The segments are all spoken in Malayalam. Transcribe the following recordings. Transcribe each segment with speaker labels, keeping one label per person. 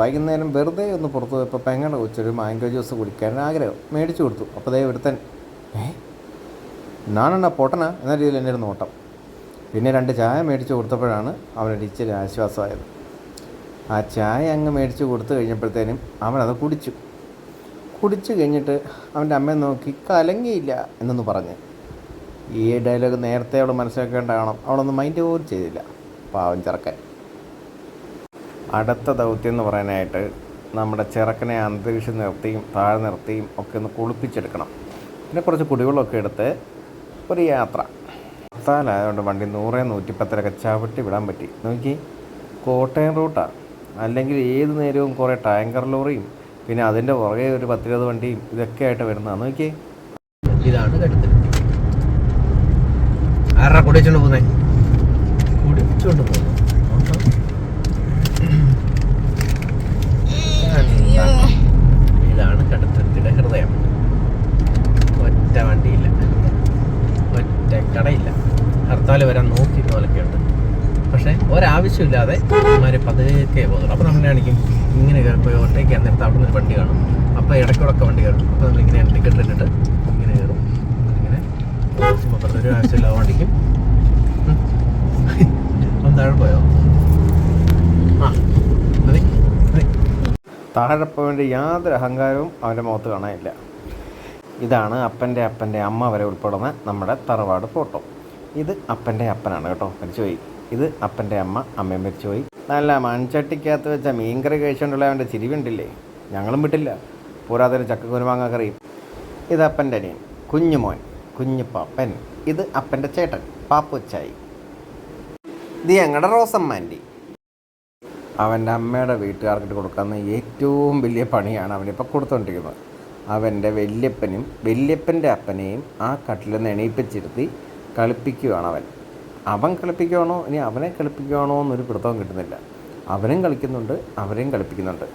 Speaker 1: വൈകുന്നേരം വെറുതെ ഒന്ന് പുറത്ത് പോയപ്പോൾ പെങ്ങളുടെ കൊച്ചൊരു മാംഗോ ജ്യൂസ് കുടിക്കാൻ ആഗ്രഹം. മേടിച്ചു കൊടുത്തു. അപ്പോൾ ദേ ഒരുത്തൻ ഏ? നാണെണ്ണ പൊട്ടന? എന്ന രീതിയിൽ എന്റെ ഒരു നോട്ടം. പിന്നെ രണ്ട് ചായ മേടിച്ചു കൊടുത്തപ്പോഴാണ് അവനൊരു ഇച്ചിരി ആശ്വാസമായത്. ആ ചായ അങ്ങ് മേടിച്ച് കൊടുത്തു കഴിഞ്ഞപ്പോഴത്തേനും അവനത് കുടിച്ചു. കുടിച്ചു കഴിഞ്ഞിട്ട് അവന്റെ അമ്മയെ നോക്കി കലങ്ങിയില്ല എന്നൊന്ന് പറഞ്ഞ്. ഈ ഡയലോഗ് നേരത്തെ അവൾ മനസ്സിലാക്കേണ്ടതാണോ അവളൊന്നും മൈൻഡ് പോലും ചെയ്തില്ല. പാവം ചെറുക്കൻ. അടുത്ത ദൗത്യം എന്ന് പറയാനായിട്ട് നമ്മുടെ ചെറുക്കനെ അന്തരീക്ഷം നിർത്തിയും താഴെ നിർത്തിയും ഒക്കെ ഒന്ന് കുളിപ്പിച്ചെടുക്കണം. പിന്നെ കുറച്ച് കുടിവെള്ളമൊക്കെ എടുത്ത് ഒരു യാത്ര. അതുകൊണ്ട് വണ്ടി നൂറേ നൂറ്റിപ്പത്തിലൊക്കെ ചവിട്ടി വിടാൻ പറ്റി. നോക്കി കോട്ടയം റൂട്ടാണ് അല്ലെങ്കിൽ ഏത് നേരവും കുറേ ടാങ്കർ ലോറിയും പിന്നെ അതിന്റെ പുറകെ ഒരു പത്തിരുപത് വണ്ടിയും ഇതൊക്കെ ആയിട്ട് വരുന്നതാണ് നോക്കി.
Speaker 2: ഇതാണ് കടുത്ത് ആരാ കുടിച്ചോണ്ട് പോകുന്നേ? കുടിച്ചോണ്ട് പോകുന്നു ഇതാണ് ഒറ്റ കടയില്ല. ഹർത്താൽ വരാൻ നോക്കി പോലൊക്കെയുണ്ട് പക്ഷേ ഒരാവശ്യമില്ലാതെ അമ്മമാർ പതുക്കെ പോകുന്നുള്ളൂ അപ്പോൾ നമ്മൾ ആണെങ്കിൽ ഇങ്ങനെ കയറി പോയി ഒറ്റയ്ക്ക് എന്നിട്ട് അവിടെ നിന്ന് വണ്ടി കാണും. അപ്പോൾ ഇടയ്ക്കൂടൊക്കെ വണ്ടി കയറും. അപ്പോൾ നമ്മളിങ്ങനെ ടിക്കറ്റ് ഇട്ടിട്ട് ഇങ്ങനെ കയറും. ഇങ്ങനെ ഒരു ആവശ്യമില്ലാതെ വണ്ടിക്കും. അപ്പം താഴെ പോയോ? മതി
Speaker 1: താഴെ പോയതിന്റെ യാതൊരു അഹങ്കാരവും അവന്റെ മുഖത്ത് കാണാനില്ല. ഇതാണ് അപ്പന്റെ അപ്പന്റെ അമ്മ വരെ ഉൾപ്പെടുന്ന നമ്മുടെ തറവാട് ഫോട്ടോ. ഇത് അപ്പന്റെ അപ്പനാണ് കേട്ടോ മരിച്ചുപോയി. ഇത് അപ്പന്റെ അമ്മ അമ്മയും മരിച്ചുപോയി. നല്ല മൺചട്ടിക്കകത്ത് വെച്ച മീൻകറി കഴിച്ചുകൊണ്ടുള്ള അവന്റെ ചിരിവുണ്ടില്ലേ? ഞങ്ങളും വിട്ടില്ല. പോരാതെ ചക്ക കുരുമാങ്ങ കറി ഇത് അപ്പന്റെ അനിയൻ കുഞ്ഞുമോൻ കുഞ്ഞുപ്പാപ്പൻ ഇത് അപ്പന്റെ ചേട്ടൻ പാപ്പുച്ചായി. ഇത് ഞങ്ങളുടെ റോസമ്മാന്റെ. അവന്റെ അമ്മയുടെ വീട്ടുകാർക്കിട്ട് കൊടുക്കുന്ന ഏറ്റവും വലിയ പണിയാണ് അവനിപ്പോൾ കൊടുത്തുകൊണ്ടിരിക്കുന്നത് അവന്റെ വല്യപ്പനും വല്യപ്പന്റെ അപ്പനെയും ആ കട്ടിൽ നിന്ന് എണീപ്പിച്ചിരുത്തി കളിപ്പിക്കുകയാണ് അവൻ. അവൻ കളിപ്പിക്കുകയാണോ ഇനി അവനെ കളിപ്പിക്കുകയാണോ എന്നൊരു പിടുത്തവും കിട്ടുന്നില്ല. അവനും കളിക്കുന്നുണ്ട് അവരെയും കളിപ്പിക്കുന്നുണ്ട്.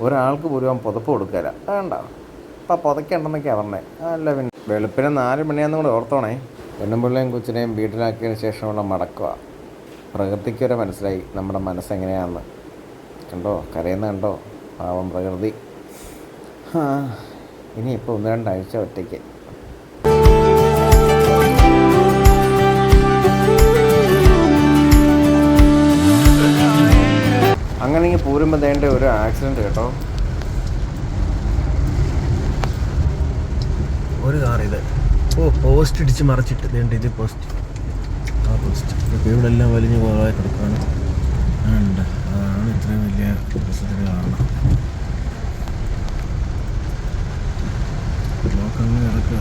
Speaker 1: ഒരാൾക്ക് പോലും അവൻ പുതപ്പ് കൊടുക്കില്ല വേണ്ട. അപ്പം പുതയ്ക്കണ്ടെന്നൊക്കെയാണ് പറഞ്ഞത് അല്ല പിന്നെ. വെളുപ്പിനെ നാല് മണിയാണെന്നും കൂടെ ഓർത്തോണേ. പെണ്ണുമ്പിള്ളയും കൊച്ചിനെയും വീട്ടിലാക്കിയതിന് ശേഷമുള്ള മടക്കുക പ്രകൃതിക്ക് വരെ മനസ്സിലായി നമ്മുടെ മനസ്സെങ്ങനെയാണെന്ന്. കണ്ടോ? കരയുന്ന കണ്ടോ? പാവം പ്രകൃതി. ആ ഇനിയിപ്പോൾ ഒന്ന് രണ്ടാഴ്ച ഒറ്റയ്ക്ക്. അങ്ങനെയെങ്കിൽ പോരുമ്പോൾ തേണ്ട ഒരു ആക്സിഡന്റ് കേട്ടോ.
Speaker 2: ഒരു കാർ ഇത്. ഓ പോസ്റ്റ് ഇടിച്ച് മറിച്ചിട്ട്. വേണ്ട ഇത് പോസ്റ്റ് ആ പോസ്റ്റ് ഇവിടെ എല്ലാം വലിഞ്ഞ് പോകാതെ കിടക്കുകയാണ് ഉണ്ട്. അതാണ് ഇത്രയും വലിയ ബ്ലോക്ക് അങ്ങനെ കിടക്കുക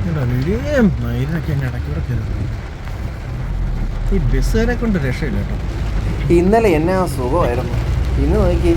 Speaker 2: ഇവിടെ മയിലൊക്കെ എന്റെ ഇടയ്ക്കൂടെ കയറി ഈ ബസ്സുകാരെ കൊണ്ട് രക്ഷയില്ല കേട്ടോ.
Speaker 1: ഇന്നലെ എന്നാ സുഖമായിരുന്നു. ഇന്ന് നോക്കി.